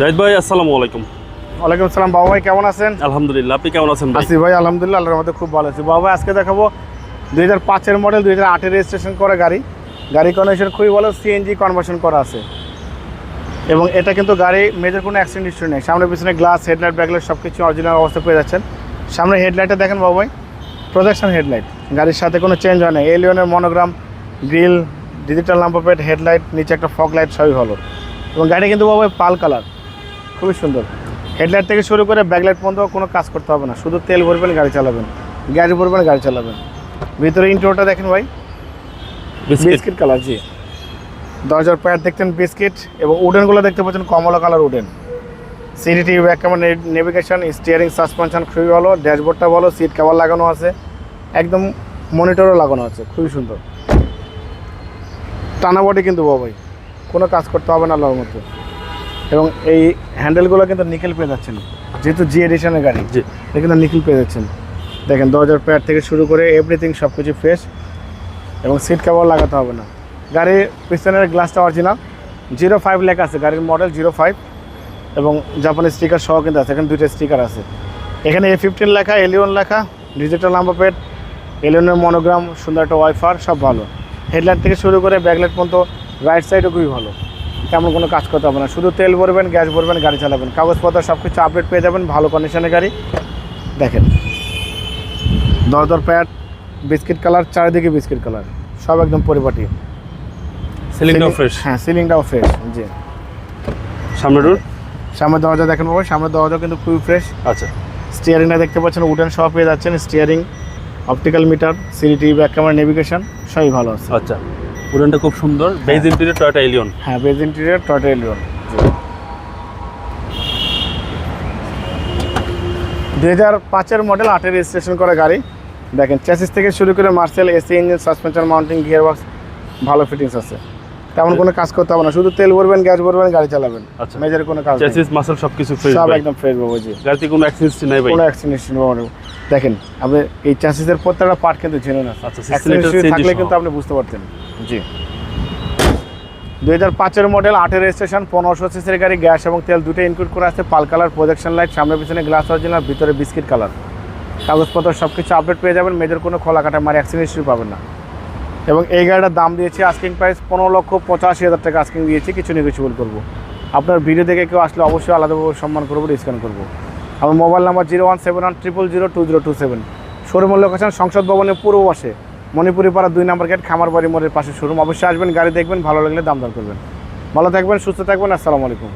জাহিদ ভাই আসসালামু আলাইকুম। ওয়ালাইকুম সালাম বাবা ভাই কেমন আছেন? আলহামদুলিল্লাহ আপনি কেমন আছেন ভাই? আসি ভাই আলহামদুলিল্লাহ আল্লাহর মধ্যে খুব ভালো আছি। বাবা ভাই আজকে দেখাবো দুই হাজার পাঁচের মডেল দুই হাজার আটের রেজিস্ট্রেশন করা গাড়ি। গাড়ি কন্ডিশন খুবই ভালো সিএনজি কনভার্সন করা আছে। এবং এটা কিন্তু গাড়ি মেজর কোনো অ্যাক্সিডেন্ট হিস্ট্রি নেই। সামনে পিছনে গ্লাস হেডলাইট ব্যাকলাইট সব কিছু অরিজিনাল অবস্থা পেয়ে যাচ্ছেন। সামনে হেডলাইটটা দেখেন বাবা ভাই প্রজেকশন হেডলাইট গাড়ির সাথে কোনো চেঞ্জ হয় না। এলিয়নের monogram grill digital number plate headlight নিচে একটা ফগ লাইট সবই ভালো। এবং গাড়ি কিন্তু বাবা পাল কালার খুবই সুন্দর। হেডলাইট থেকে শুরু করে ব্যাকলাইট পর্যন্ত কোনো কাজ করতে হবে না। শুধু তেল ভরবেন গাড়ি চালাবেন। গ্যাস ভরবেন গাড়ি চালাবেন। ভিতরে ইন্টোটা দেখেন ভাই। বিস্কিট কালার জি। দরজার প্যাড দেখতেন বিস্কিট এবং উডেনগুলো দেখতে পাচ্ছেন কমলা colour wooden. CD TV back camera navigation steering suspension খুবই ভালো ড্যাশবোর্ডটা ভালো সিট কভার লাগানো আছে। একদম মনিটরও লাগানো আছে খুবই সুন্দর। টানা বডি কিন্তু বাবাই কোনো কাজ করতে হবে না আল্লাহর মতো। এবং এই হ্যান্ডেলগুলো কিন্তু নিকেল পেয়ে যাচ্ছেন। যেহেতু জি এডিশনের গাড়ি জি। এটা কিন্তু নিখিল পেয়ে যাচ্ছেন। দেখেন দরজার প্যাড থেকে শুরু করে এভরিথিং সব কিছু ফ্রেশ এবং সিট কভার লাগাতে হবে না। গাড়ির পিছনের গ্লাসটা অরিজিনাল জিরো ফাইভ লেখা আছে গাড়ির মডেল জিরো ফাইভ এবং জাপানি স্টিকার সহ কিন্তু আছে এখানে দুইটা স্টিকার আছে। এখানে এ ফিফটিন লেখা এলিয়ন লেখা ডিজিটাল নাম্বার প্লেট এলিয়নের মনোগ্রাম সুন্দর একটা ওয়াইফার সব ভালো। হেডলাইট থেকে শুরু করে ব্যাকলাইট পর্যন্ত রাইট সাইডও খুবই ভালো। তেমন কোনো কাজ করতে হবে না। শুধু তেল ভরবেন গ্যাস ভরবেন গাড়ি চালাবেন। কাগজপত্র সব কিছু আপডেট পেয়ে যাবেন ভালো কন্ডিশনের গাড়ি। দেখেন দরদর প্যাড বিস্কিট কালার চারিদিকে বিস্কিট কালার সব একদম পরিপাটি। সিলিংটাও ফ্রেশ হ্যাঁ সিলিংটাও ফ্রেশ জি। সামনে ডোর সামনের দরজা দেখেন বাবা সামনের দরজা কিন্তু খুবই ফ্রেশ আচ্ছা। স্টিয়ারিংটা দেখতে পাচ্ছেন উডেন সহ পেয়ে যাচ্ছেন steering optical meter CD TV back camera navigation সবই ভালো আছে। আচ্ছা। উডেনটা খুব সুন্দর। বেজ ইন্টেরিয়র টয়োটা এলিয়ন হ্যাঁ বেজ ইন্টেরিয়র টয়টা এলিয়ন দুই হাজার পাঁচের মডেল আটের রেজিস্ট্রেশন করা গাড়ি। দেখেন চ্যাসিস থেকে শুরু করে Marcel AC engine suspension mounting gear box ভালো ফিটিংস আছে। তেমন কোনো কাজ করতে হবে না শুধু তেল ভরবেন গ্যাস ভরবেন গাড়ি চালাবেন। আচ্ছা। মেজর কোনো কাজ। চেসিস মাসল সবকিছু ফ্রেশ সব একদম ফ্রেশ বাবু জি। গাড়িতে কোনো অ্যাক্সিডেন্ট নাই ভাই। কোনো অ্যাক্সিডেন্ট দেখেন আপনি এই চ্যাসিসের প্রত্যেকটা পার্ট কিন্তু জেনে না। আচ্ছা, থাকলে কিন্তু আপনি বুঝতে পারতেন। জি। দুই হাজার পাঁচের মডেল আটের রেজিস্ট্রেশন পনেরোশো সিসির গাড়ি, গ্যাস এবং তেল দুটো ইনক্লুড করা আছে। পাল কালার প্রজেকশন লাইট সামনে পিছনে গ্লাস অরিজিনাল ভিতরে বিস্কিট কালার কাগজপত্র সব কিছু আপডেট পেয়ে যাবেন মেজর কোনো খোলা কাটা মারি অ্যাক্সিডেন্ট হিস্ট্রি পাবেন না। এবং এই গাড়িটার দাম দিয়েছি আস্কিং প্রাইস পনেরো লক্ষ পঁচাশি হাজার টাকা আস্কিং দিয়েছি, কিছু নেগোসিয়েবল করব। আপনার ভিডিও দেখে কেউ আসলে অবশ্যই আলাদাভাবে সম্মান করব ডিসকাউন্ট করব। আমার mobile number zero one seven one triple zero two zero two seven শোরুমের লোকেশন সংসদ ভবনের পূর্ব পাশে। মণিপুরি পাড়া দুই নম্বর গেট খামারবাড়ি মোড়ের পাশে শোরুম। অবশ্যই আসবেন, গাড়ি দেখবেন, ভালো লাগলে দাম দর করবেন। ভালো থাকবেন, সুস্থ থাকবেন, আসসালামু আলাইকুম।